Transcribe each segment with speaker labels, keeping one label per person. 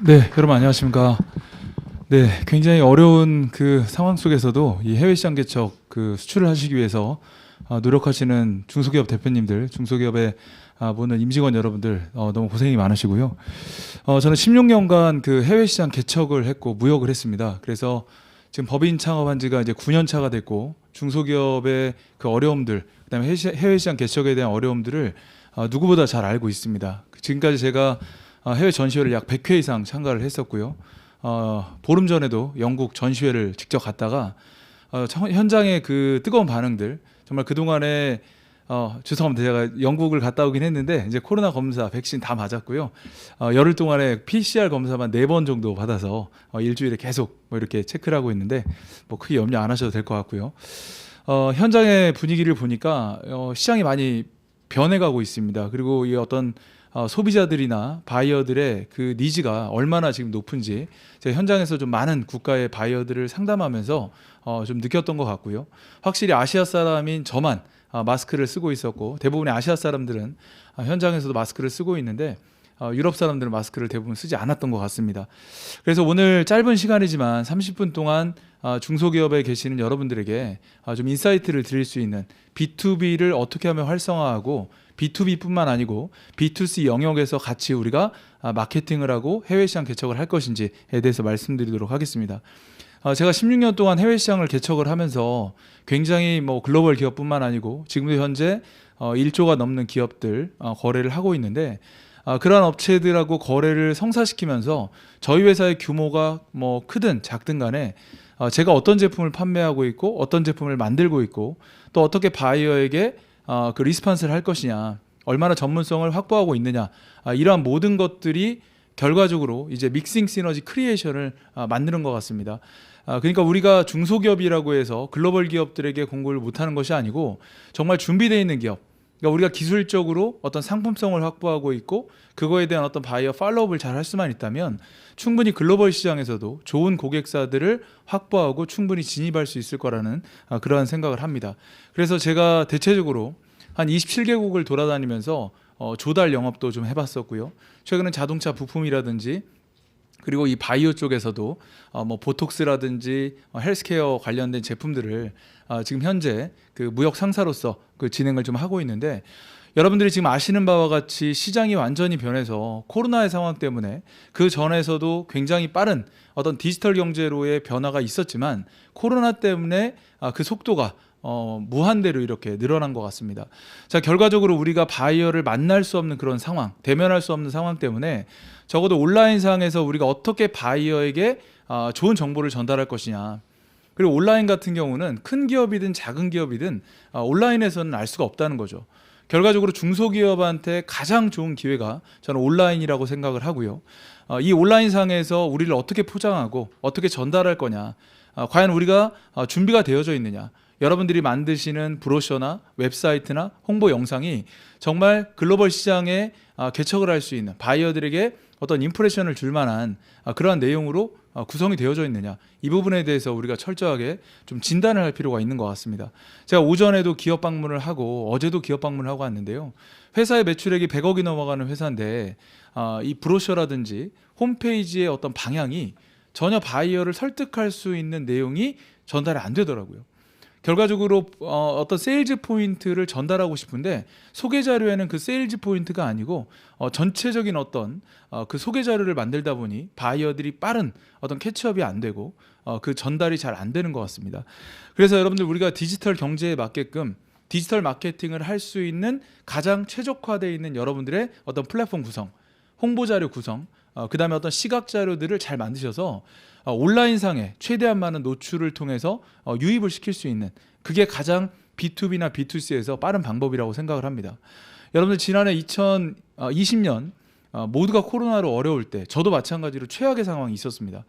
Speaker 1: 네, 여러분 안녕하십니까. 네, 굉장히 어려운 그 상황 속에서도 이 해외 시장 개척 그 수출을 하시기 위해서 아, 노력하시는 중소기업 대표님들, 중소기업의 아, 보는 임직원 여러분들 어, 너무 고생이 많으시고요. 어, 저는 16년간 그 해외 시장 개척을 했고 무역을 했습니다. 그래서 지금 법인 창업한 지가 이제 9년 차가 됐고 중소기업의 그 어려움들, 그다음에 해외 시장 개척에 대한 어려움들을 아, 누구보다 잘 알고 있습니다. 지금까지 제가 아, 해외 전시회를 약 100회 이상 참가를 했었고요. 어, 보름 전에도 영국 전시회를 직접 갔다가 어, 참- 현장의 그 뜨거운 반응들 정말 그 동안에 어, 죄송합니다. 제가 영국을 갔다 오긴 했는데 이제 코로나 검사 백신 다 맞았고요. 어, 열흘 동안에 PCR 검사만 네 번 정도 받아서 어, 일주일에 계속 뭐 이렇게 체크를 하고 있는데 뭐 크게 염려 안 하셔도 될 것 같고요. 어, 현장의 분위기를 보니까 어, 시장이 많이 변해가고 있습니다. 그리고 이 어떤 어, 소비자들이나 바이어들의 그 니즈가 얼마나 지금 높은지 제가 현장에서 좀 많은 국가의 바이어들을 상담하면서 어, 좀 느꼈던 것 같고요. 확실히 아시아 사람인 저만 아, 마스크를 쓰고 있었고 대부분의 아시아 사람들은 아, 현장에서도 마스크를 쓰고 있는데 어, 유럽 사람들은 마스크를 대부분 쓰지 않았던 것 같습니다. 그래서 오늘 짧은 시간이지만 30분 동안 아, 중소기업에 계시는 여러분들에게 아, 좀 인사이트를 드릴 수 있는 B2B를 어떻게 하면 활성화하고 B2B뿐만 아니고 B2C 영역에서 같이 우리가 아, 마케팅을 하고 해외 시장 개척을 할 것인지에 대해서 말씀드리도록 하겠습니다. 어, 제가 16년 동안 해외 시장을 개척을 하면서 굉장히 뭐 글로벌 기업뿐만 아니고 지금도 현재 어, 1조가 넘는 기업들 어, 거래를 하고 있는데 아, 그러한 업체들하고 거래를 성사시키면서 저희 회사의 규모가 뭐 크든 작든 간에 어, 제가 어떤 제품을 판매하고 있고 어떤 제품을 만들고 있고 또 어떻게 바이어에게 어, 그 리스판스를 할 것이냐 얼마나 전문성을 확보하고 있느냐 아, 이러한 모든 것들이 결과적으로 이제 믹싱 시너지 크리에이션을 아, 만드는 것 같습니다. 아, 그러니까 우리가 중소기업이라고 해서 글로벌 기업들에게 공급을 못하는 것이 아니고 정말 준비되어 있는 기업. 그러니까 우리가 기술적으로 어떤 상품성을 확보하고 있고 그거에 대한 어떤 바이어 팔로업을 잘 할 수만 있다면 충분히 글로벌 시장에서도 좋은 고객사들을 확보하고 충분히 진입할 수 있을 거라는 아, 그러한 생각을 합니다. 그래서 제가 대체적으로 한 27개국을 돌아다니면서 어, 조달 영업도 좀 해봤었고요. 최근에 자동차 부품이라든지 그리고 이 바이오 쪽에서도 어, 뭐 보톡스라든지 어, 헬스케어 관련된 제품들을 어, 지금 현재 그 무역 상사로서 그 진행을 좀 하고 있는데 여러분들이 지금 아시는 바와 같이 시장이 완전히 변해서 코로나의 상황 때문에 그 전에서도 굉장히 빠른 어떤 디지털 경제로의 변화가 있었지만 코로나 때문에 아, 그 속도가 어, 무한대로 이렇게 늘어난 것 같습니다. 자, 결과적으로 우리가 바이어를 만날 수 없는 그런 상황, 대면할 수 없는 상황 때문에 적어도 온라인상에서 우리가 어떻게 바이어에게 아, 좋은 정보를 전달할 것이냐. 그리고 온라인 같은 경우는 큰 기업이든 작은 기업이든 아, 온라인에서는 알 수가 없다는 거죠. 결과적으로 중소기업한테 가장 좋은 기회가 저는 온라인이라고 생각을 하고요. 어, 이 온라인상에서 우리를 어떻게 포장하고 어떻게 전달할 거냐. 아, 과연 우리가 아, 준비가 되어져 있느냐. 여러분들이 만드시는 브로셔나 웹사이트나 홍보 영상이 정말 글로벌 시장에 아, 개척을 할 수 있는 바이어들에게 어떤 임프레션을 줄 만한 아, 그러한 내용으로 아, 구성이 되어져 있느냐 이 부분에 대해서 우리가 철저하게 좀 진단을 할 필요가 있는 것 같습니다. 제가 오전에도 기업 방문을 하고 어제도 기업 방문을 하고 왔는데요. 회사의 매출액이 100억이 넘어가는 회사인데 아, 이 브로셔라든지 홈페이지의 어떤 방향이 전혀 바이어를 설득할 수 있는 내용이 전달이 안 되더라고요. 결과적으로 어, 어떤 세일즈 포인트를 전달하고 싶은데 소개 자료에는 그 세일즈 포인트가 아니고 어, 전체적인 어떤 어, 그 소개 자료를 만들다 보니 바이어들이 빠른 어떤 캐치업이 안 되고 어, 그 전달이 잘 안 되는 것 같습니다. 그래서 여러분들 우리가 디지털 경제에 맞게끔 디지털 마케팅을 할 수 있는 가장 최적화되어 있는 여러분들의 어떤 플랫폼 구성, 홍보 자료 구성, 어, 그 다음에 어떤 시각 자료들을 잘 만드셔서 어, 온라인상에 최대한 많은 노출을 통해서 어, 유입을 시킬 수 있는 그게 가장 B2B나 B2C에서 빠른 방법이라고 생각을 합니다. 여러분들 지난해 2020년 어, 모두가 코로나로 어려울 때 저도 마찬가지로 최악의 상황이 있었습니다.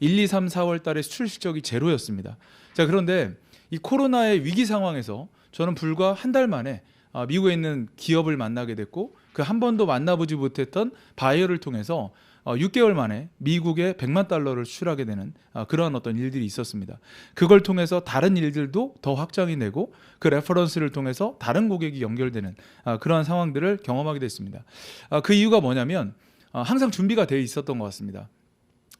Speaker 1: 1, 2, 3, 4월 달에 수출 실적이 제로였습니다. 자, 그런데 이 코로나의 위기 상황에서 저는 불과 한 달 만에 아, 미국에 있는 기업을 만나게 됐고 그 한 번도 만나보지 못했던 바이어를 통해서 어, 6개월 만에 미국에 100만 달러를 수출하게 되는 아, 그러한 어떤 일들이 있었습니다. 그걸 통해서 다른 일들도 더 확장이 되고 그 레퍼런스를 통해서 다른 고객이 연결되는 아, 그러한 상황들을 경험하게 됐습니다. 아, 그 이유가 뭐냐면 어, 항상 준비가 돼 있었던 것 같습니다.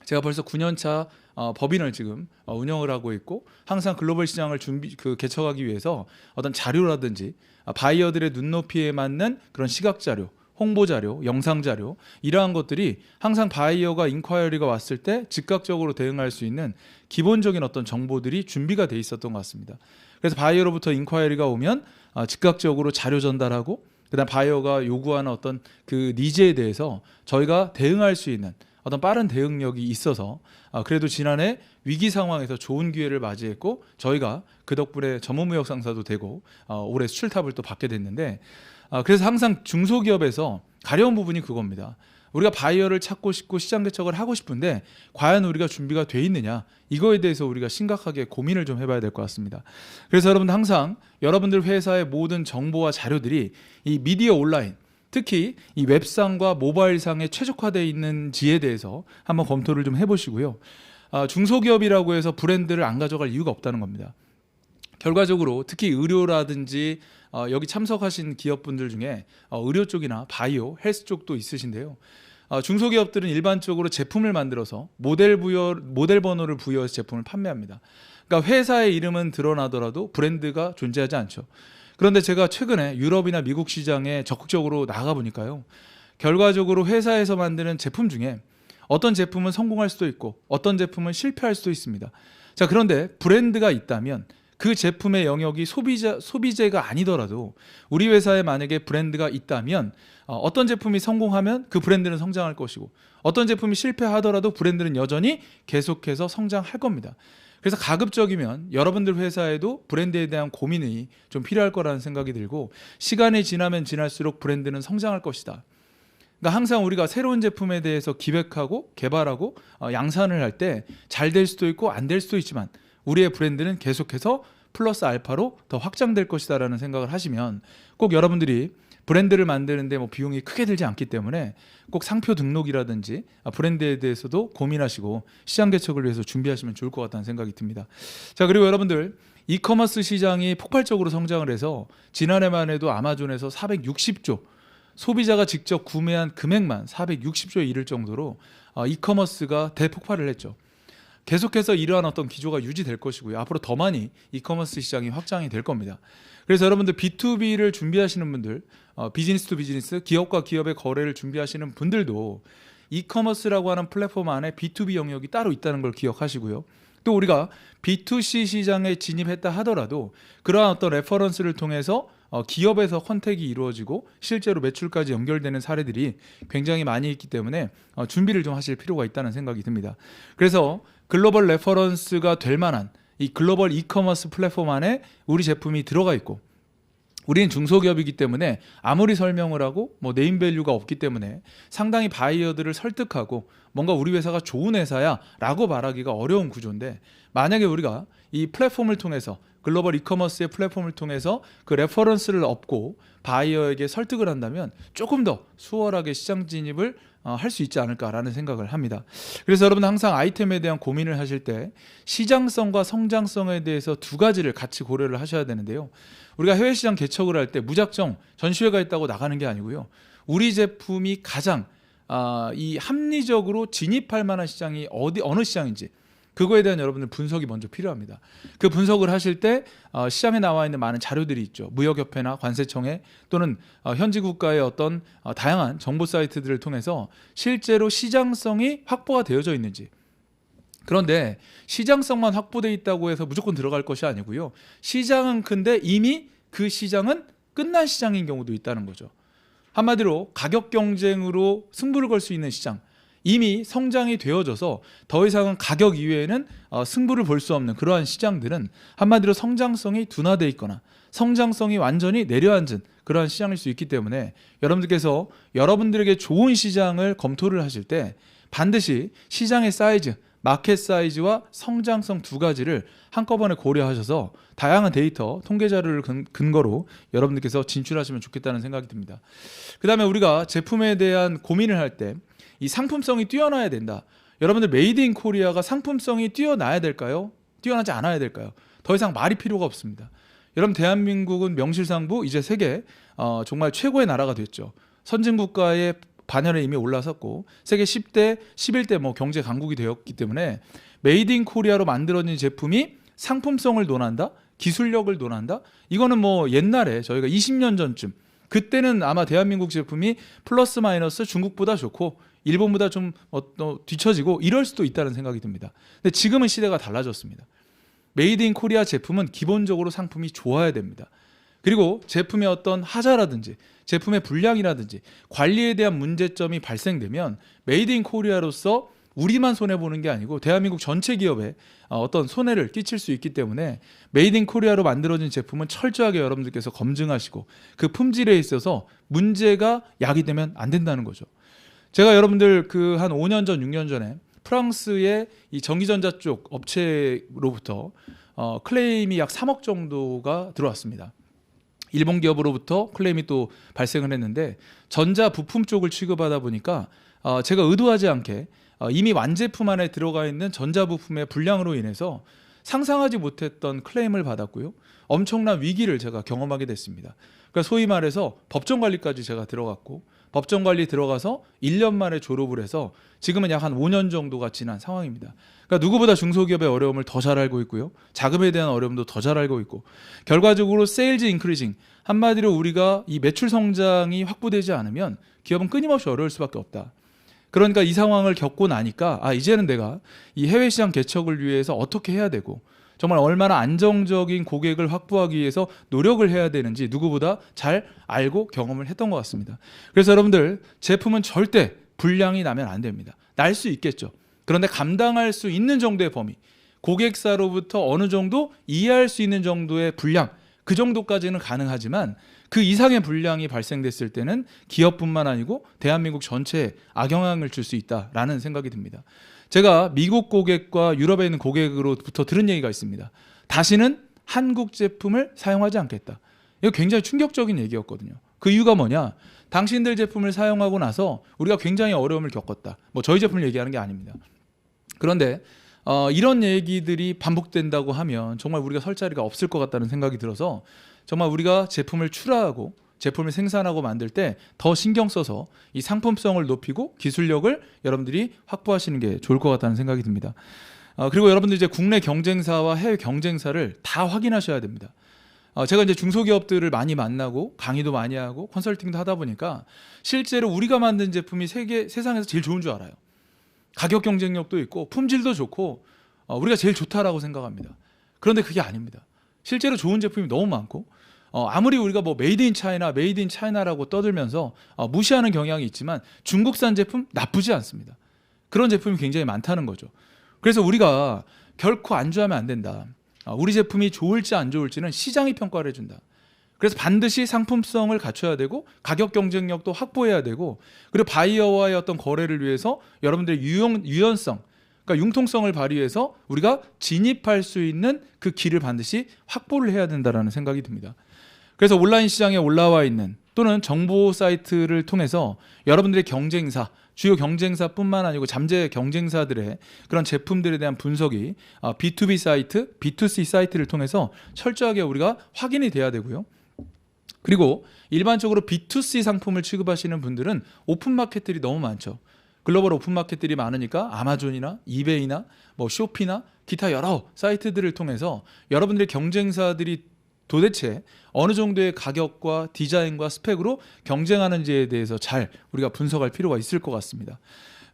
Speaker 1: 제가 벌써 9년차 어, 법인을 지금 어, 운영을 하고 있고 항상 글로벌 시장을 준비 그 개척하기 위해서 어떤 자료라든지 아, 바이어들의 눈높이에 맞는 그런 시각 자료, 홍보 자료, 영상 자료 이러한 것들이 항상 바이어가 인콰이어리가 왔을 때 즉각적으로 대응할 수 있는 기본적인 어떤 정보들이 준비가 돼 있었던 것 같습니다. 그래서 바이어로부터 인콰이어리가 오면 아, 즉각적으로 자료 전달하고 그다음 바이어가 요구하는 어떤 그 니즈에 대해서 저희가 대응할 수 있는 어떤 빠른 대응력이 있어서 아, 그래도 지난해 위기 상황에서 좋은 기회를 맞이했고 저희가 그 덕분에 전문무역 상사도 되고 어, 올해 수출탑을 또 받게 됐는데 아, 그래서 항상 중소기업에서 가려운 부분이 그겁니다. 우리가 바이어를 찾고 싶고 시장 개척을 하고 싶은데 과연 우리가 준비가 돼 있느냐 이거에 대해서 우리가 심각하게 고민을 좀 해봐야 될 것 같습니다. 그래서 여러분들 항상 여러분들 회사의 모든 정보와 자료들이 이 미디어 온라인 특히 이 웹상과 모바일상에 최적화되어 있는지에 대해서 한번 검토를 좀 해보시고요. 아, 중소기업이라고 해서 브랜드를 안 가져갈 이유가 없다는 겁니다. 결과적으로 특히 의료라든지 어, 여기 참석하신 기업분들 중에 어, 의료 쪽이나 바이오, 헬스 쪽도 있으신데요. 어, 중소기업들은 일반적으로 제품을 만들어서 모델 부여 모델 번호를 부여해서 제품을 판매합니다. 그러니까 회사의 이름은 드러나더라도 브랜드가 존재하지 않죠. 그런데 제가 최근에 유럽이나 미국 시장에 적극적으로 나가 보니까요. 결과적으로 회사에서 만드는 제품 중에 어떤 제품은 성공할 수도 있고 어떤 제품은 실패할 수도 있습니다. 자, 그런데 브랜드가 있다면 그 제품의 영역이 소비자 소비재가 아니더라도 우리 회사에 만약에 브랜드가 있다면 어, 어떤 제품이 성공하면 그 브랜드는 성장할 것이고 어떤 제품이 실패하더라도 브랜드는 여전히 계속해서 성장할 겁니다. 그래서 가급적이면 여러분들 회사에도 브랜드에 대한 고민이 좀 필요할 거라는 생각이 들고 시간이 지나면 지날수록 브랜드는 성장할 것이다. 그러니까 항상 우리가 새로운 제품에 대해서 기획하고 개발하고 어, 양산을 할 때 잘 될 수도 있고 안 될 수도 있지만 우리의 브랜드는 계속해서 플러스 알파로 더 확장될 것이다라는 생각을 하시면 꼭 여러분들이 브랜드를 만드는데 뭐 비용이 크게 들지 않기 때문에 꼭 상표 등록이라든지 아, 브랜드에 대해서도 고민하시고 시장 개척을 위해서 준비하시면 좋을 것 같다는 생각이 듭니다. 자 그리고 여러분들 이커머스 시장이 폭발적으로 성장을 해서 지난해만 해도 아마존에서 460조 소비자가 직접 구매한 금액만 460조에 이를 정도로 어, 이커머스가 대폭발을 했죠. 계속해서 이러한 어떤 기조가 유지될 것이고요. 앞으로 더 많이 이커머스 시장이 확장이 될 겁니다. 그래서 여러분들 B2B를 준비하시는 분들, 어, 비즈니스 투 비즈니스, 기업과 기업의 거래를 준비하시는 분들도 이커머스라고 하는 플랫폼 안에 B2B 영역이 따로 있다는 걸 기억하시고요. 또 우리가 B2C 시장에 진입했다 하더라도 그러한 어떤 레퍼런스를 통해서 어, 기업에서 컨택이 이루어지고 실제로 매출까지 연결되는 사례들이 굉장히 많이 있기 때문에 어, 준비를 좀 하실 필요가 있다는 생각이 듭니다. 그래서 글로벌 레퍼런스가 될 만한 이 글로벌 이커머스 플랫폼 안에 우리 제품이 들어가 있고 우리는 중소기업이기 때문에 아무리 설명을 하고 뭐 네임밸류가 없기 때문에 상당히 바이어들을 설득하고 뭔가 우리 회사가 좋은 회사야라고 말하기가 어려운 구조인데 만약에 우리가 이 플랫폼을 통해서 글로벌 이커머스의 플랫폼을 통해서 그 레퍼런스를 얻고 바이어에게 설득을 한다면 조금 더 수월하게 시장 진입을 어, 할 수 있지 않을까라는 생각을 합니다. 그래서 여러분 항상 아이템에 대한 고민을 하실 때 시장성과 성장성에 대해서 두 가지를 같이 고려를 하셔야 되는데요. 우리가 해외 시장 개척을 할 때 무작정 전시회가 있다고 나가는 게 아니고요. 우리 제품이 가장 아, 이 합리적으로 진입할 만한 시장이 어디 어느 시장인지 그거에 대한 여러분들 분석이 먼저 필요합니다. 그 분석을 하실 때 어, 시장에 나와 있는 많은 자료들이 있죠. 무역협회나 관세청에 또는 어, 현지 국가의 어떤 어, 다양한 정보 사이트들을 통해서 실제로 시장성이 확보가 되어져 있는지 그런데 시장성만 확보돼 있다고 해서 무조건 들어갈 것이 아니고요. 시장은 큰데 이미 그 시장은 끝난 시장인 경우도 있다는 거죠. 한마디로 가격 경쟁으로 승부를 걸 수 있는 시장. 이미 성장이 되어져서 더 이상은 가격 이외에는 어, 승부를 볼 수 없는 그러한 시장들은 한마디로 성장성이 둔화돼 있거나 성장성이 완전히 내려앉은 그러한 시장일 수 있기 때문에 여러분들께서 여러분들에게 좋은 시장을 검토를 하실 때 반드시 시장의 사이즈, 마켓 사이즈와 성장성 두 가지를 한꺼번에 고려하셔서 다양한 데이터, 통계 자료를 근거로 여러분들께서 진출하시면 좋겠다는 생각이 듭니다. 그 다음에 우리가 제품에 대한 고민을 할때 이 상품성이 뛰어나야 된다. 여러분들 메이드 인 코리아가 상품성이 뛰어나야 될까요? 뛰어나지 않아야 될까요? 더 이상 말이 필요가 없습니다. 여러분 대한민국은 명실상부 이제 세계 어, 정말 최고의 나라가 됐죠. 선진 국가의 반열에 이미 올라섰고 세계 10대, 11대 뭐 경제 강국이 되었기 때문에 메이드 인 코리아로 만들어진 제품이 상품성을 논한다, 기술력을 논한다. 이거는 뭐 옛날에 저희가 20년 전쯤 그때는 아마 대한민국 제품이 플러스 마이너스 중국보다 좋고 일본보다 좀 어떤 뒤처지고 이럴 수도 있다는 생각이 듭니다. 근데 지금은 시대가 달라졌습니다. 메이드 인 코리아 제품은 기본적으로 상품이 좋아야 됩니다. 그리고 제품의 어떤 하자라든지 제품의 불량이라든지 관리에 대한 문제점이 발생되면 메이드 인 코리아로서 우리만 손해 보는 게 아니고 대한민국 전체 기업에 어, 어떤 손해를 끼칠 수 있기 때문에 메이드 인 코리아로 만들어진 제품은 철저하게 여러분들께서 검증하시고 그 품질에 있어서 문제가 야기되면 안 된다는 거죠. 제가 여러분들 그 한 5년 전, 6년 전에 프랑스의 이 전기전자 쪽 업체로부터 어, 클레임이 약 3억 정도가 들어왔습니다. 일본 기업으로부터 클레임이 또 발생을 했는데 전자 부품 쪽을 취급하다 보니까 어, 제가 의도하지 않게 어, 이미 완제품 안에 들어가 있는 전자 부품의 불량으로 인해서 상상하지 못했던 클레임을 받았고요. 엄청난 위기를 제가 경험하게 됐습니다. 그러니까 소위 말해서 법정 관리까지 제가 들어갔고 법정 관리 들어가서 1년 만에 졸업을 해서 지금은 약 한 5년 정도가 지난 상황입니다. 그러니까 누구보다 중소기업의 어려움을 더 잘 알고 있고요. 자금에 대한 어려움도 더 잘 알고 있고 결과적으로 세일즈 인크리징 한마디로 우리가 이 매출 성장이 확보되지 않으면 기업은 끊임없이 어려울 수밖에 없다. 그러니까 이 상황을 겪고 나니까 아 이제는 내가 이 해외 시장 개척을 위해서 어떻게 해야 되고 정말 얼마나 안정적인 고객을 확보하기 위해서 노력을 해야 되는지 누구보다 잘 알고 경험을 했던 것 같습니다. 그래서 여러분들 제품은 절대 불량이 나면 안 됩니다. 날 수 있겠죠. 그런데 감당할 수 있는 정도의 범위, 고객사로부터 어느 정도 이해할 수 있는 정도의 불량, 그 정도까지는 가능하지만 그 이상의 불량이 발생됐을 때는 기업뿐만 아니고 대한민국 전체에 악영향을 줄 수 있다라는 생각이 듭니다. 제가 미국 고객과 유럽에 있는 고객으로부터 들은 얘기가 있습니다. 다시는 한국 제품을 사용하지 않겠다. 이거 굉장히 충격적인 얘기였거든요. 그 이유가 뭐냐? 당신들 제품을 사용하고 나서 우리가 굉장히 어려움을 겪었다. 뭐 저희 제품을 얘기하는 게 아닙니다. 그런데 어, 이런 얘기들이 반복된다고 하면 정말 우리가 설 자리가 없을 것 같다는 생각이 들어서 정말 우리가 제품을 출하하고 제품을 생산하고 만들 때 더 신경 써서 이 상품성을 높이고 기술력을 여러분들이 확보하시는 게 좋을 것 같다는 생각이 듭니다. 어, 그리고 여러분들 이제 국내 경쟁사와 해외 경쟁사를 다 확인하셔야 됩니다. 어, 제가 이제 중소기업들을 많이 만나고 강의도 많이 하고 컨설팅도 하다 보니까 실제로 우리가 만든 제품이 세계 세상에서 제일 좋은 줄 알아요. 가격 경쟁력도 있고 품질도 좋고 어, 우리가 제일 좋다라고 생각합니다. 그런데 그게 아닙니다. 실제로 좋은 제품이 너무 많고 어, 아무리 우리가 뭐 메이드 인 차이나 메이드 인 차이나라고 떠들면서 어, 무시하는 경향이 있지만 중국산 제품 나쁘지 않습니다. 그런 제품이 굉장히 많다는 거죠. 그래서 우리가 결코 안주하면 안 된다. 어, 우리 제품이 좋을지 안 좋을지는 시장이 평가를 해준다. 그래서 반드시 상품성을 갖춰야 되고 가격 경쟁력도 확보해야 되고 그리고 바이어와의 어떤 거래를 위해서 여러분들의 유용, 유연성 그러니까 융통성을 발휘해서 우리가 진입할 수 있는 그 길을 반드시 확보를 해야 된다라는 생각이 듭니다. 그래서 온라인 시장에 올라와 있는 또는 정보 사이트를 통해서 여러분들의 경쟁사 주요 경쟁사뿐만 아니고 잠재 경쟁사들의 그런 제품들에 대한 분석이 B2B 사이트, B2C 사이트를 통해서 철저하게 우리가 확인이 돼야 되고요. 그리고 일반적으로 B2C 상품을 취급하시는 분들은 오픈 마켓들이 너무 많죠. 글로벌 오픈 마켓들이 많으니까 아마존이나 이베이나 뭐 쇼피나 기타 여러 사이트들을 통해서 여러분들의 경쟁사들이 도대체 어느 정도의 가격과 디자인과 스펙으로 경쟁하는지에 대해서 잘 우리가 분석할 필요가 있을 것 같습니다.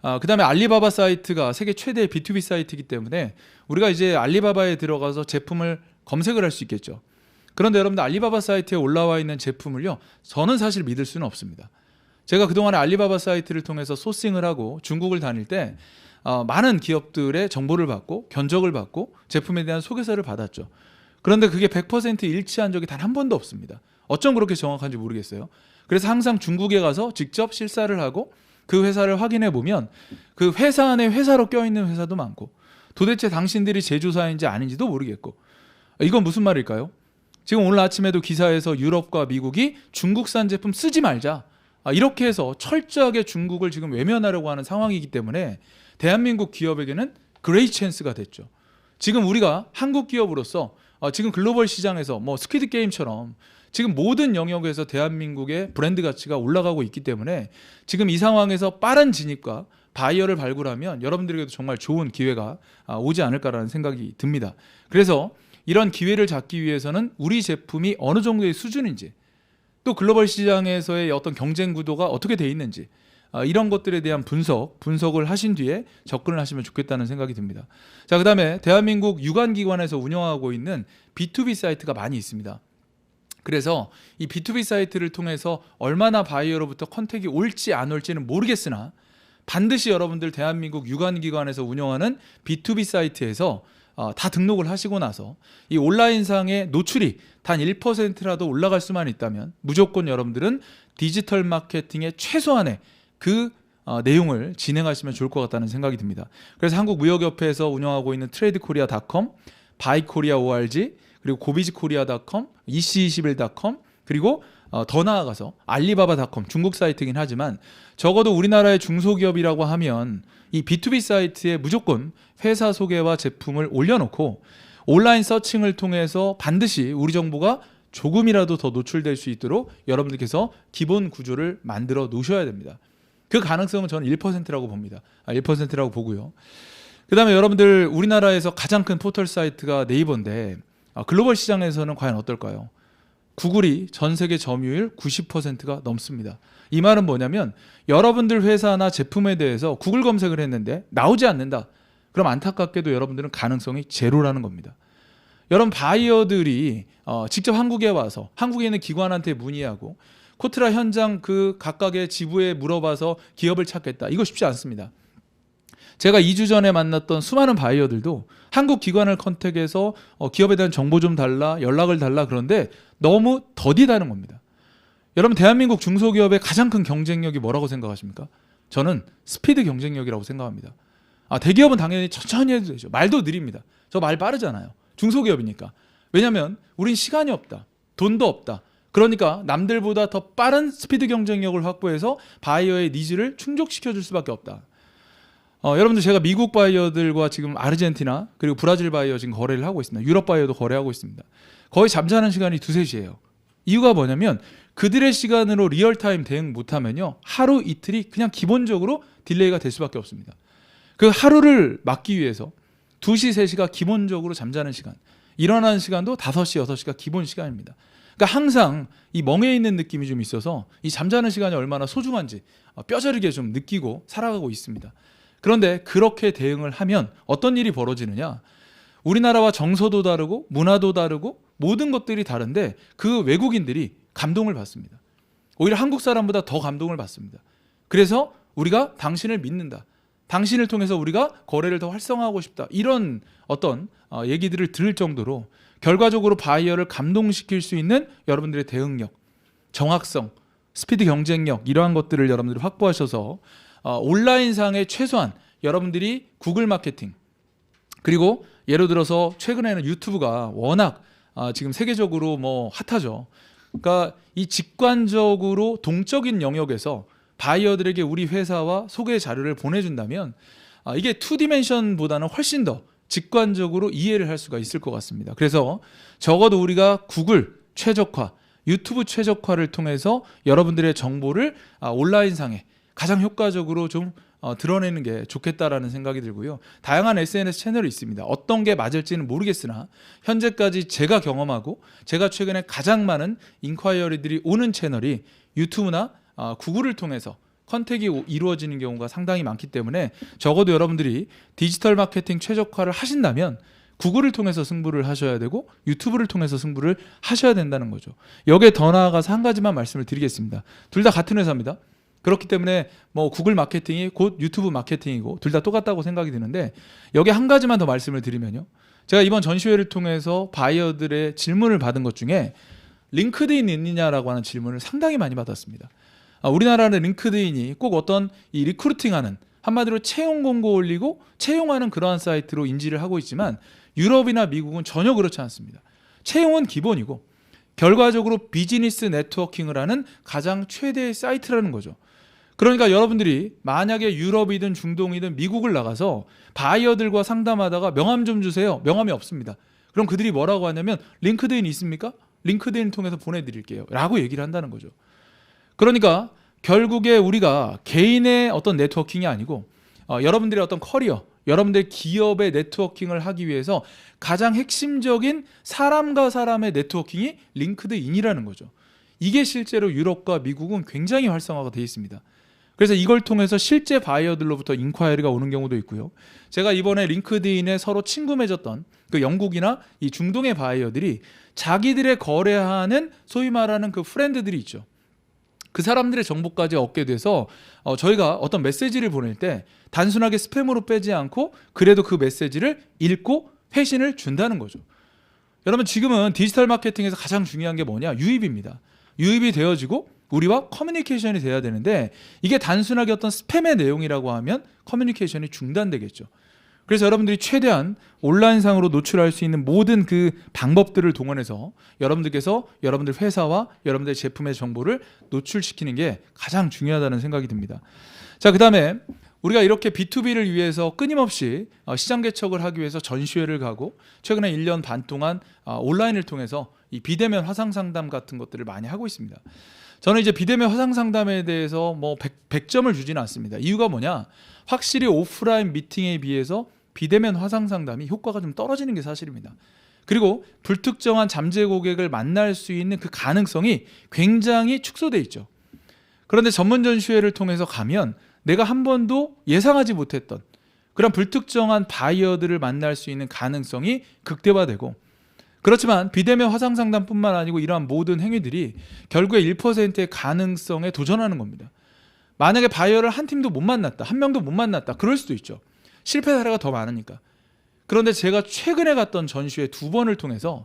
Speaker 1: 아, 그 다음에 알리바바 사이트가 세계 최대의 B2B 사이트이기 때문에 우리가 이제 알리바바에 들어가서 제품을 검색을 할 수 있겠죠. 그런데 여러분들 알리바바 사이트에 올라와 있는 제품을요, 저는 사실 믿을 수는 없습니다. 제가 그동안에 알리바바 사이트를 통해서 소싱을 하고 중국을 다닐 때 어, 많은 기업들의 정보를 받고 견적을 받고 제품에 대한 소개서를 받았죠. 그런데 그게 100% 일치한 적이 단 한 번도 없습니다. 어쩜 그렇게 정확한지 모르겠어요. 그래서 항상 중국에 가서 직접 실사를 하고 그 회사를 확인해 보면 그 회사 안에 회사로 껴있는 회사도 많고 도대체 당신들이 제조사인지 아닌지도 모르겠고 이건 무슨 말일까요? 지금 오늘 아침에도 기사에서 유럽과 미국이 중국산 제품 쓰지 말자 아, 이렇게 해서 철저하게 중국을 지금 외면하려고 하는 상황이기 때문에 대한민국 기업에게는 그레이 찬스가 됐죠. 지금 우리가 한국 기업으로서 어, 지금 글로벌 시장에서 뭐 스퀴드 게임처럼 지금 모든 영역에서 대한민국의 브랜드 가치가 올라가고 있기 때문에 지금 이 상황에서 빠른 진입과 바이어를 발굴하면 여러분들에게도 정말 좋은 기회가 아, 오지 않을까라는 생각이 듭니다. 그래서 이런 기회를 잡기 위해서는 우리 제품이 어느 정도의 수준인지 또 글로벌 시장에서의 어떤 경쟁 구도가 어떻게 돼 있는지 아, 이런 것들에 대한 분석, 분석을 하신 뒤에 접근을 하시면 좋겠다는 생각이 듭니다. 자, 그 다음에 대한민국 유관기관에서 운영하고 있는 B2B 사이트가 많이 있습니다. 그래서 이 B2B 사이트를 통해서 얼마나 바이어로부터 컨택이 올지 안 올지는 모르겠으나 반드시 여러분들 대한민국 유관기관에서 운영하는 B2B 사이트에서 어, 다 등록을 하시고 나서 이 온라인상의 노출이 단 1%라도 올라갈 수만 있다면 무조건 여러분들은 디지털 마케팅의 최소한의 그 어, 내용을 진행하시면 좋을 것 같다는 생각이 듭니다. 그래서 한국무역협회에서 운영하고 있는 트레이드코리아닷컴, 바이코리아 ORG, 그리고 고비즈코리아닷컴, EC21.com, 그리고 어, 더 나아가서 알리바바닷컴 중국 사이트긴 하지만 적어도 우리나라의 중소기업이라고 하면 이 B2B 사이트에 무조건 회사 소개와 제품을 올려놓고 온라인 서칭을 통해서 반드시 우리 정보가 조금이라도 더 노출될 수 있도록 여러분들께서 기본 구조를 만들어 놓으셔야 됩니다. 그 가능성은 저는 1%라고 봅니다. 아, 1%라고 보고요. 그 다음에 여러분들 우리나라에서 가장 큰 포털 사이트가 네이버인데 아, 글로벌 시장에서는 과연 어떨까요? 구글이 전 세계 점유율 90%가 넘습니다. 이 말은 뭐냐면 여러분들 회사나 제품에 대해서 구글 검색을 했는데 나오지 않는다. 그럼 안타깝게도 여러분들은 가능성이 제로라는 겁니다. 여러분 바이어들이 어, 직접 한국에 와서 한국에 있는 기관한테 문의하고 코트라 현장 그 각각의 지부에 물어봐서 기업을 찾겠다. 이거 쉽지 않습니다. 제가 2주 전에 만났던 수많은 바이어들도 한국 기관을 컨택해서 어, 기업에 대한 정보 좀 달라, 연락을 달라 그런데 너무 더디다는 겁니다. 여러분 대한민국 중소기업의 가장 큰 경쟁력이 뭐라고 생각하십니까? 저는 스피드 경쟁력이라고 생각합니다. 아, 대기업은 당연히 천천히 해도 되죠. 말도 느립니다. 저 말 빠르잖아요. 중소기업이니까. 왜냐하면 우린 시간이 없다. 돈도 없다. 그러니까 남들보다 더 빠른 스피드 경쟁력을 확보해서 바이어의 니즈를 충족시켜 줄 수밖에 없다. 어, 여러분들 제가 미국 바이어들과 지금 아르헨티나 그리고 브라질 바이어 지금 거래를 하고 있습니다. 유럽 바이어도 거래하고 있습니다. 거의 잠자는 시간이 두세 시예요. 이유가 뭐냐면 그들의 시간으로 리얼타임 대응 못하면요 하루 이틀이 그냥 기본적으로 딜레이가 될 수밖에 없습니다. 그 하루를 막기 위해서 2시, 3시가 기본적으로 잠자는 시간 일어나는 시간도 5시, 6시가 기본 시간입니다. 그러니까 항상 이 멍해 있는 느낌이 좀 있어서 이 잠자는 시간이 얼마나 소중한지 어, 뼈저리게 좀 느끼고 살아가고 있습니다. 그런데 그렇게 대응을 하면 어떤 일이 벌어지느냐? 우리나라와 정서도 다르고 문화도 다르고 모든 것들이 다른데 그 외국인들이 감동을 받습니다. 오히려 한국 사람보다 더 감동을 받습니다. 그래서 우리가 당신을 믿는다. 당신을 통해서 우리가 거래를 더 활성화하고 싶다. 이런 어떤 어, 얘기들을 들을 정도로 결과적으로 바이어를 감동시킬 수 있는 여러분들의 대응력, 정확성, 스피드 경쟁력 이러한 것들을 여러분들이 확보하셔서 어, 온라인상의 최소한 여러분들이 구글 마케팅 그리고 예를 들어서 최근에는 유튜브가 워낙 아, 지금 세계적으로 뭐 핫하죠. 그러니까 이 직관적으로 동적인 영역에서 바이어들에게 우리 회사와 소개 자료를 보내준다면 아, 이게 투 디멘션보다는 훨씬 더 직관적으로 이해를 할 수가 있을 것 같습니다. 그래서 적어도 우리가 구글 최적화, 유튜브 최적화를 통해서 여러분들의 정보를 아, 온라인상에 가장 효과적으로 좀 어, 드러내는 게 좋겠다라는 생각이 들고요. 다양한 SNS 채널이 있습니다. 어떤 게 맞을지는 모르겠으나 현재까지 제가 경험하고 제가 최근에 가장 많은 인콰이어리들이 오는 채널이 유튜브나 어, 구글을 통해서 컨택이 이루어지는 경우가 상당히 많기 때문에 적어도 여러분들이 디지털 마케팅 최적화를 하신다면 구글을 통해서 승부를 하셔야 되고 유튜브를 통해서 승부를 하셔야 된다는 거죠. 여기에 더 나아가서 한 가지만 말씀을 드리겠습니다. 둘 다 같은 회사입니다. 그렇기 때문에 뭐 구글 마케팅이 곧 유튜브 마케팅이고 둘 다 똑같다고 생각이 드는데 여기 한 가지만 더 말씀을 드리면요. 제가 이번 전시회를 통해서 바이어들의 질문을 받은 것 중에 링크드인 있느냐라고 하는 질문을 상당히 많이 받았습니다. 아, 우리나라는 링크드인이 꼭 어떤 이 리크루팅하는 한마디로 채용 공고 올리고 채용하는 그러한 사이트로 인지를 하고 있지만 유럽이나 미국은 전혀 그렇지 않습니다. 채용은 기본이고 결과적으로 비즈니스 네트워킹을 하는 가장 최대의 사이트라는 거죠. 그러니까 여러분들이 만약에 유럽이든 중동이든 미국을 나가서 바이어들과 상담하다가 명함 좀 주세요. 명함이 없습니다. 그럼 그들이 뭐라고 하냐면 링크드인 있습니까? 링크드인 통해서 보내드릴게요. 라고 얘기를 한다는 거죠. 그러니까 결국에 우리가 개인의 어떤 네트워킹이 아니고 어, 여러분들의 어떤 커리어, 여러분들 기업의 네트워킹을 하기 위해서 가장 핵심적인 사람과 사람의 네트워킹이 링크드인이라는 거죠. 이게 실제로 유럽과 미국은 굉장히 활성화가 되어 있습니다. 그래서 이걸 통해서 실제 바이어들로부터 인콰이리가 오는 경우도 있고요. 제가 이번에 링크드인에 서로 친구 맺었던 그 영국이나 이 중동의 바이어들이 자기들의 거래하는 소위 말하는 그 프렌드들이 있죠. 그 사람들의 정보까지 얻게 돼서 어, 저희가 어떤 메시지를 보낼 때 단순하게 스팸으로 빼지 않고 그래도 그 메시지를 읽고 회신을 준다는 거죠. 여러분 지금은 디지털 마케팅에서 가장 중요한 게 뭐냐? 유입입니다. 유입이 되어지고 우리와 커뮤니케이션이 돼야 되는데 이게 단순하게 어떤 스팸의 내용이라고 하면 커뮤니케이션이 중단되겠죠. 그래서 여러분들이 최대한 온라인상으로 노출할 수 있는 모든 그 방법들을 동원해서 여러분들께서 여러분들 회사와 여러분들 제품의 정보를 노출시키는 게 가장 중요하다는 생각이 듭니다. 자, 그 다음에 우리가 이렇게 B2B를 위해서 끊임없이 어, 시장 개척을 하기 위해서 전시회를 가고 최근에 1년 반 동안 어, 온라인을 통해서 이 비대면 화상 상담 같은 것들을 많이 하고 있습니다. 저는 이제 비대면 화상 상담에 대해서 뭐 100, 점을 주지는 않습니다. 이유가 뭐냐? 확실히 오프라인 미팅에 비해서 비대면 화상 상담이 효과가 좀 떨어지는 게 사실입니다. 그리고 불특정한 잠재 고객을 만날 수 있는 그 가능성이 굉장히 축소돼 있죠. 그런데 전문 전시회를 통해서 가면 내가 한 번도 예상하지 못했던 그런 불특정한 바이어들을 만날 수 있는 가능성이 극대화되고 그렇지만 비대면 화상 상담뿐만 아니고 이러한 모든 행위들이 결국에 1%의 가능성에 도전하는 겁니다. 만약에 바이어를 한 팀도 못 만났다, 한 명도 못 만났다, 그럴 수도 있죠. 실패 사례가 더 많으니까. 그런데 제가 최근에 갔던 전시회 두 번을 통해서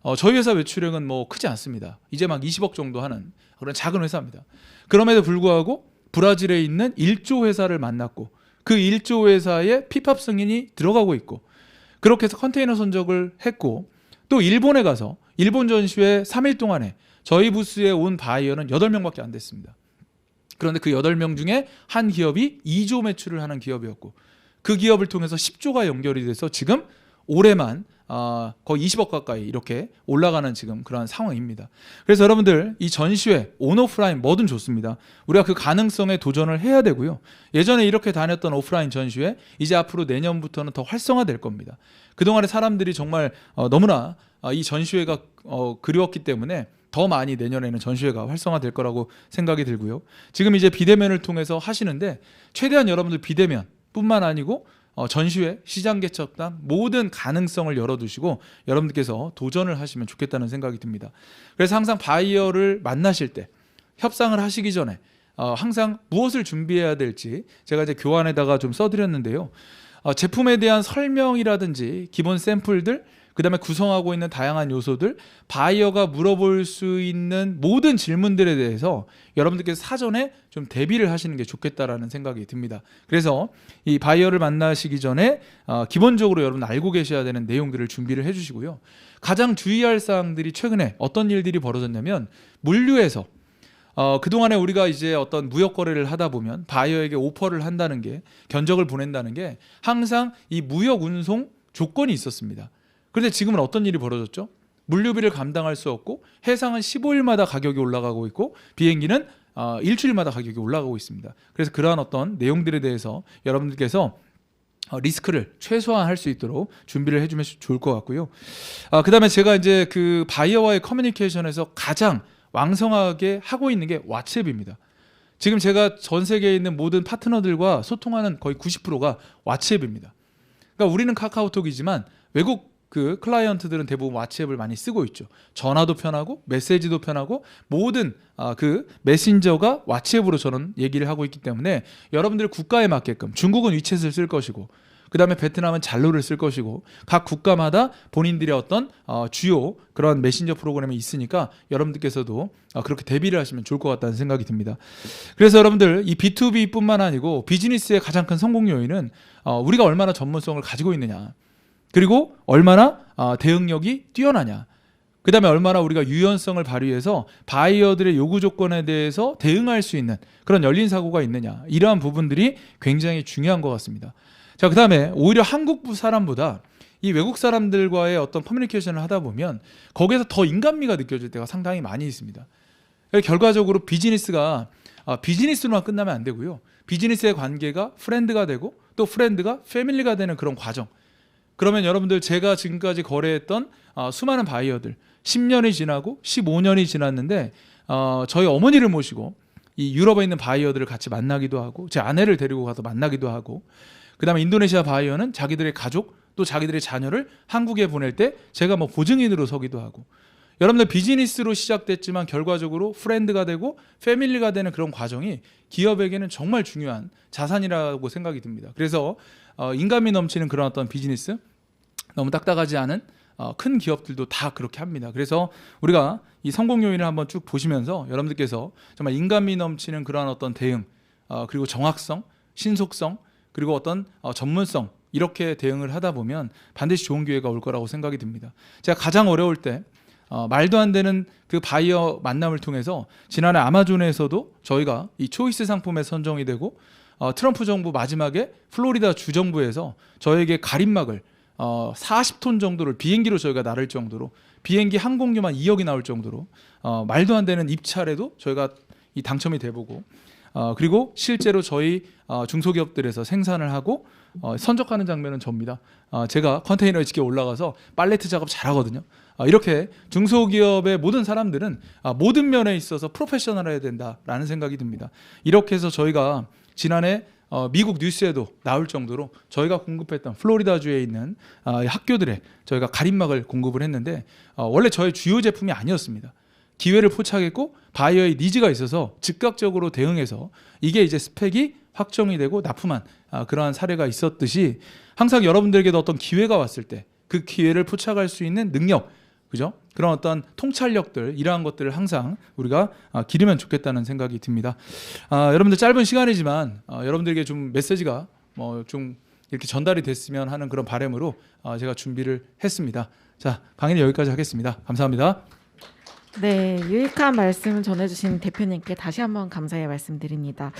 Speaker 1: 어, 저희 회사 매출액은 뭐 크지 않습니다. 이제 막 20억 정도 하는 그런 작은 회사입니다. 그럼에도 불구하고 브라질에 있는 1조 회사를 만났고 그 1조 회사에 피팝 승인이 들어가고 있고 그렇게 해서 컨테이너 선적을 했고 또 일본에 가서 일본 전시회 3일 동안에 저희 부스에 온 바이어는 8명밖에 안 됐습니다. 그런데 그 8명 중에 한 기업이 2조 매출을 하는 기업이었고 그 기업을 통해서 10조가 연결이 돼서 지금 올해만 어, 거의 20억 가까이 이렇게 올라가는 지금 그런 상황입니다. 그래서 여러분들 이 전시회 온오프라인 뭐든 좋습니다. 우리가 그 가능성에 도전을 해야 되고요. 예전에 이렇게 다녔던 오프라인 전시회 이제 앞으로 내년부터는 더 활성화될 겁니다. 그동안에 사람들이 정말 어, 너무나 어, 이 전시회가 어, 그리웠기 때문에 더 많이 내년에는 전시회가 활성화될 거라고 생각이 들고요. 지금 이제 비대면을 통해서 하시는데 최대한 여러분들 비대면 뿐만 아니고 어, 전시회, 시장 개척당 모든 가능성을 열어두시고 여러분들께서 도전을 하시면 좋겠다는 생각이 듭니다. 그래서 항상 바이어를 만나실 때 협상을 하시기 전에 어, 항상 무엇을 준비해야 될지 제가 이제 교환에다가 좀 써드렸는데요. 어, 제품에 대한 설명이라든지 기본 샘플들 그 다음에 구성하고 있는 다양한 요소들, 바이어가 물어볼 수 있는 모든 질문들에 대해서 여러분들께서 사전에 좀 대비를 하시는 게 좋겠다라는 생각이 듭니다. 그래서 이 바이어를 만나시기 전에 어, 기본적으로 여러분 알고 계셔야 되는 내용들을 준비를 해주시고요. 가장 주의할 사항들이 최근에 어떤 일들이 벌어졌냐면 물류에서 어, 그동안에 우리가 이제 어떤 무역 거래를 하다 보면 바이어에게 오퍼를 한다는 게 견적을 보낸다는 게 항상 이 무역 운송 조건이 있었습니다. 그런데 지금은 어떤 일이 벌어졌죠? 물류비를 감당할 수 없고 해상은 15일마다 가격이 올라가고 있고 비행기는 어, 일주일마다 가격이 올라가고 있습니다. 그래서 그러한 어떤 내용들에 대해서 여러분들께서 어, 리스크를 최소화할 수 있도록 준비를 해주면 좋을 것 같고요. 아, 그 다음에 제가 이제 그 바이어와의 커뮤니케이션에서 가장 왕성하게 하고 있는 게 왓츠앱입니다. 지금 제가 전 세계에 있는 모든 파트너들과 소통하는 거의 90%가 왓츠앱입니다. 그러니까 우리는 카카오톡이지만 외국 그 클라이언트들은 대부분 왓츠앱을 많이 쓰고 있죠. 전화도 편하고 메시지도 편하고 모든 아, 그 메신저가 왓츠앱으로 저는 얘기를 하고 있기 때문에 여러분들 국가에 맞게끔 중국은 위챗을 쓸 것이고 그 다음에 베트남은 잘로를 쓸 것이고 각 국가마다 본인들의 어떤 어, 주요 그런 메신저 프로그램이 있으니까 여러분들께서도 어, 그렇게 대비를 하시면 좋을 것 같다는 생각이 듭니다. 그래서 여러분들 이 B2B뿐만 아니고 비즈니스의 가장 큰 성공 요인은 어, 우리가 얼마나 전문성을 가지고 있느냐. 그리고 얼마나 아, 대응력이 뛰어나냐. 그 다음에 얼마나 우리가 유연성을 발휘해서 바이어들의 요구 조건에 대해서 대응할 수 있는 그런 열린 사고가 있느냐. 이러한 부분들이 굉장히 중요한 것 같습니다. 자, 그 다음에 오히려 한국 사람보다 이 외국 사람들과의 어떤 커뮤니케이션을 하다 보면 거기에서 더 인간미가 느껴질 때가 상당히 많이 있습니다. 결과적으로 비즈니스가 아, 비즈니스로만 끝나면 안 되고요. 비즈니스의 관계가 프렌드가 되고 또 프렌드가 패밀리가 되는 그런 과정. 그러면 여러분들 제가 지금까지 거래했던 아, 수많은 바이어들 10년이 지나고 15년이 지났는데 어, 저희 어머니를 모시고 이 유럽에 있는 바이어들을 같이 만나기도 하고 제 아내를 데리고 가서 만나기도 하고 그다음에 인도네시아 바이어는 자기들의 가족 또 자기들의 자녀를 한국에 보낼 때 제가 뭐 보증인으로 서기도 하고 여러분들 비즈니스로 시작됐지만 결과적으로 프렌드가 되고 패밀리가 되는 그런 과정이 기업에게는 정말 중요한 자산이라고 생각이 듭니다. 그래서 어, 인간미 넘치는 그런 어떤 비즈니스 너무 딱딱하지 않은 어, 큰 기업들도 다 그렇게 합니다. 그래서 우리가 이 성공 요인을 한번 쭉 보시면서 여러분들께서 정말 인간미 넘치는 그러한 어떤 대응 어, 그리고 정확성, 신속성 그리고 어떤 어, 전문성 이렇게 대응을 하다 보면 반드시 좋은 기회가 올 거라고 생각이 듭니다. 제가 가장 어려울 때 어, 말도 안 되는 그 바이어 만남을 통해서 지난해 아마존에서도 저희가 이 초이스 상품에 선정이 되고 어, 트럼프 정부 마지막에 플로리다 주 정부에서 저에게 가림막을 어, 40톤 정도를 비행기로 저희가 나를 정도로 비행기 항공료만 2억이 나올 정도로 어, 말도 안 되는 입찰에도 저희가 이 당첨이 돼보고 어, 그리고 실제로 저희 어, 중소기업들에서 생산을 하고 어, 선적하는 장면은 접니다. 어, 제가 컨테이너에 직접 올라가서 팔레트 작업 잘하거든요. 어, 이렇게 중소기업의 모든 사람들은 아, 모든 면에 있어서 프로페셔널해야 된다라는 생각이 듭니다. 이렇게 해서 저희가 지난해 어, 미국 뉴스에도 나올 정도로 저희가 공급했던 플로리다주에 있는 아, 학교들에 저희가 가림막을 공급을 했는데 어, 원래 저의 주요 제품이 아니었습니다. 기회를 포착했고 바이어의 니즈가 있어서 즉각적으로 대응해서 이게 이제 스펙이 확정이 되고 납품한 아, 그러한 사례가 있었듯이 항상 여러분들에게도 어떤 기회가 왔을 때 그 기회를 포착할 수 있는 능력 그죠? 그런 어떤 통찰력들 이러한 것들을 항상 우리가 아, 기르면 좋겠다는 생각이 듭니다. 아, 여러분들 짧은 시간이지만 아, 여러분들에게 좀 메시지가 뭐 좀 이렇게 전달이 됐으면 하는 그런 바람으로 아, 제가 준비를 했습니다. 자 강의는 여기까지 하겠습니다. 감사합니다.
Speaker 2: 네, 유익한 말씀 전해주신 대표님께 다시 한번 감사의 말씀드립니다.